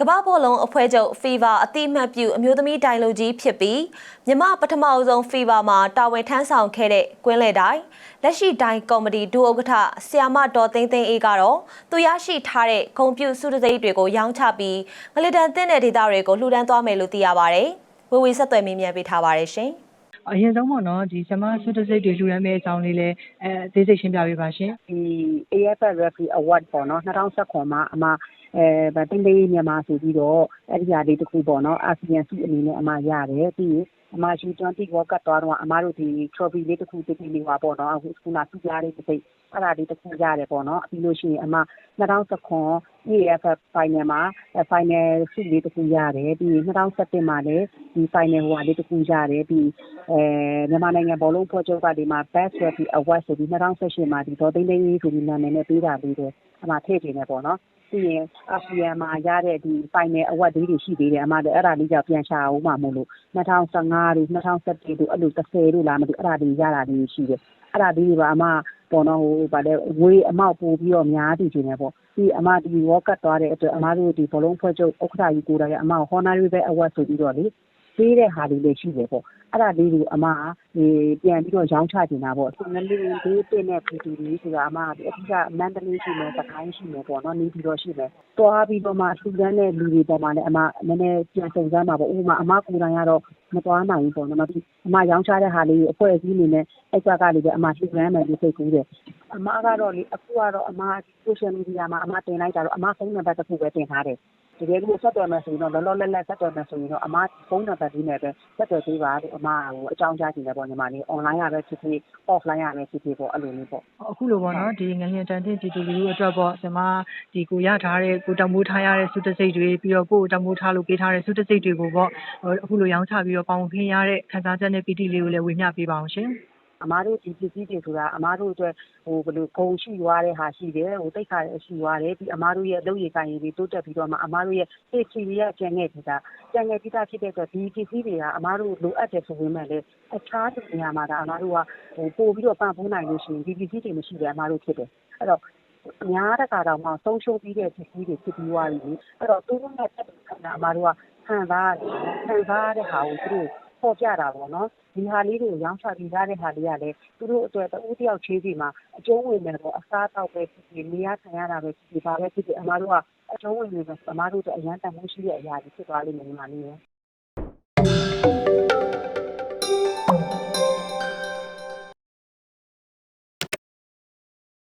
ကမ္ဘာဘောလုံးအဖွဲ့ချုပ် FIFA အတိအမှတ်ပြုအမျိုးသမီးတိုင်လူကြီးဖြစ်ပြီးမြမပထမအဆုံး FIFA မှာတာဝန်ထမ်းဆောင်ခဲ့တဲ့ကွင်းလေတိုင်လက်ရှိတိုင်ကော်မတီဒုဥက္ကဋ္ဌဆီယာမတော်သိန်းသိန်းအေးကတော့သူရရှိထားတဲ့ဂုံပြူစုတစိမ့်တွေကိုရောင်းချပြီးငလစ်တန်တင်းတဲ့ဒေသတွေကိုလှူဒန်းသွားမယ်လို့သိရပါတယ်။ဝေဝေဆက်သွယ်မေးမြန်းပေးထားပါတယ်ရှင်။အရင်ဆုံးပေါ့နော်ဒီဇမဆုတစိတ်တွေလှူဒန်းမဲ့အကြောင်းလေးလည်းအဲအသေးစိတ်ရှင်းပြပေးပါရှင်ဒီ AFF Referee Award ပေါ့နော်2019မှာအမ အဲဗတင်းလေးမြန်မာဆိုပြီးတော့ အဲ့ဒီဟာလေးတစ်ခုပေါ့နော် အာဆီယံစုအနေနဲ့ အမရတယ် ပြီးရင် အမ U20 World Cup သွားတော့အမတို့ဒီ trophy လေးတစ်ခုတစ်ခုလေးပါပေါ့နော်အခုခုနစုပြားလေးတစ်စိတ်အဲ့ဒါလေးတစ်ခုရတယ်ပေါ့နော် ပြီးလို့ရှိရင် အမ2019 AFF final မှာ final စုလေးတစ်ခုရတယ် ပြီးရင်2017မှာလည်းဒီ final ဟိုဟာလေးတစ်ခုရတယ် ပြီးအဲမြန်မာနိုင်ငံဘောလုံးဖွဲ့ချုပ်ကဒီမှာ Best Referee Award ဆိုပြီး2018မှာဒီဒေါ်သိန်းသိန်းဆိုပြီး နာမည်နဲ့ ပေးတာလေးတွေအမ ထည့်တင်နေပေါ့နော် ပြီးရင် အာဆီယံမှာရတဲ့ဒီ final award လေးတွေ ရှိသေးတယ် အမလည်းအဲ့ဒါလေးကြောင့်ပြန်ရှာအောင်မှမလို့2015တို့2017တို့ အဲ့လို30တို့လား မသိအဲ့ဒါလေး ရတာလေးရှိတယ် အဲ့ဒါလေးတွေပါ အမ ပေါ်တော့ဟိုဗာလဲဝေးအမောက်ပို့ပြီးတော့များတည်နေပေါ့ဒီအမဒီ World Cup သွားတဲ့အတွက်အမတို့ဒီဘောလုံးဖွဲ့ချုပ်ဥက္ကဋ္ဌကြီးကိုယ်တိုင်အမ Honorary Award ဆိုပြီးတော့လေပေးတဲ့ဟာလေးလည်းရှိတယ်ပေါ့ အဲ့ဒါလေးကို အမဒီပြန်ပြီးတော့ ရောင်းချနေတာပေါ့ငလင်းလေးတင်တဲ့ပူတူလေးဆိုတာ အမဒီအထက်ကမန္တလေးရှိမယ်စကိုင်းရှိမယ်ပေါ့နော်နေပြီးတော့ရှိမယ်တွားပြီးတော့မှထူတန်းတဲ့လူတွေပေါ်မှာလည်း အမ နည်းနည်းပြန်စုံစမ်းပါပေါ့ ဥပမာ အမကိုယ်တိုင်ကတော့မတွားနိုင်ဘူးပေါ့နော်အမရောင်းချတဲ့ဟာလေးအဖွဲ့အစည်းအနေနဲ့ အဲ့ကြကလေးပဲအမလှူဒန်းမယ်လို့ စိတ်ကူးတယ် အမကတော့လေအခုကတော့အမ social media မှာအမတင်လိုက်တာတော့အမဖုန်းနံပါတ်တစ်ခုပဲတင်ထားတယ်တကယ်လို့ဆက်သွယ်မယ်ဆိုရင်တော့လောလောလတ်လတ်ဆက်သွယ်မယ်ဆိုရင်တော့အမဖုန်းနံပါတ်လေးနဲ့ပဲဆက်သွယ်ပေးပါလို့အမဟိုအကြောင်းကြားနေတယ်ပေါ့ညီမလေး online ရပဲဖြစ်ဖြစ် offline ရပဲဖြစ်ဖြစ်ပေါ့အဲ့လိုမျိုးပေါ့အခုလိုပေါ့နော်ဒီငလျင်တန်တဲ့ပြည်သူလူထုအတွက်ပေါ့ဇမဒီကိုရထားတဲ့ကိုတမိုးထားရတဲ့ဆုတစိတ်တွေပြီးတော့ကိုတမိုးထားလို့ပေးထားတဲ့ဆုတစိတ်တွေကိုပေါ့အခုလိုရောင်းချပြီးတော့ပေါင်ခင်းရတဲ့ခန်းစားချက်နဲ့ပီတိလေးကိုလည်းဝေမျှပေးပါအောင်ရှင် အမားတို့ဒီပစ္စည်းတွေဆိုတာအမားတို့အတွက်ဟိုဘယ်လိုဂုံရှိသွားတဲ့ဟာရှိတယ်ဟိုတိတ်ခါရရှိသွားတယ်ပြီးအမားတို့ရဲ့လုပ်ရည်ကိုင်ရည်တွေတိုးတက်ပြီးတော့မှအမားတို့ရဲ့စိတ်ချီရကျန်ခဲ့ပြီးသားကျန်ခဲ့ပြီးသားဖြစ်တဲ့အတွက်ဒီပစ္စည်းတွေကအမားတို့လိုအပ်တယ်ဆိုပေမဲ့လည်းအခြားနေရာမှာဒါအမားတို့ကဟိုပို့ပြီးတော့ပံ့ပိုးနိုင်လို့ရှိရင်ဒီပစ္စည်းတွေမရှိတယ်အမားတို့ဖြစ်တယ်အဲ့တော့အများတကာတော့မှဆုံးရှုံးပြီးတဲ့ပစ္စည်းတွေဖြစ်ပြီးသွားပြီအဲ့တော့သူတို့နဲ့တက်တဲ့ခါအမားတို့ကခံစားရတယ်ခံစားရတဲ့ဟာကိုသူတို့ ပေါ်ပြတာပေါ့နော် ဒီဟာလေးတွေကို ရောင်းချပြီးသားတဲ့ဟာလေးကလည်း သူတို့အတွက် တဦးတယောက်ချင်းစီမှာ အကျုံးဝင်တယ်ပေါ့ အစားတောက်ပဲဖြစ်ဖြစ် နေရခံရတာပဲဖြစ်ဖြစ်ပါပဲဖြစ်ဖြစ် အမားတို့က အကျုံးဝင်နေတယ်အမားတို့အတွက် အရန်တန်ဖိုးရှိတဲ့အရာတွေ ဖြစ်သွားလိမ့်မယ် ညီမလေးရယ်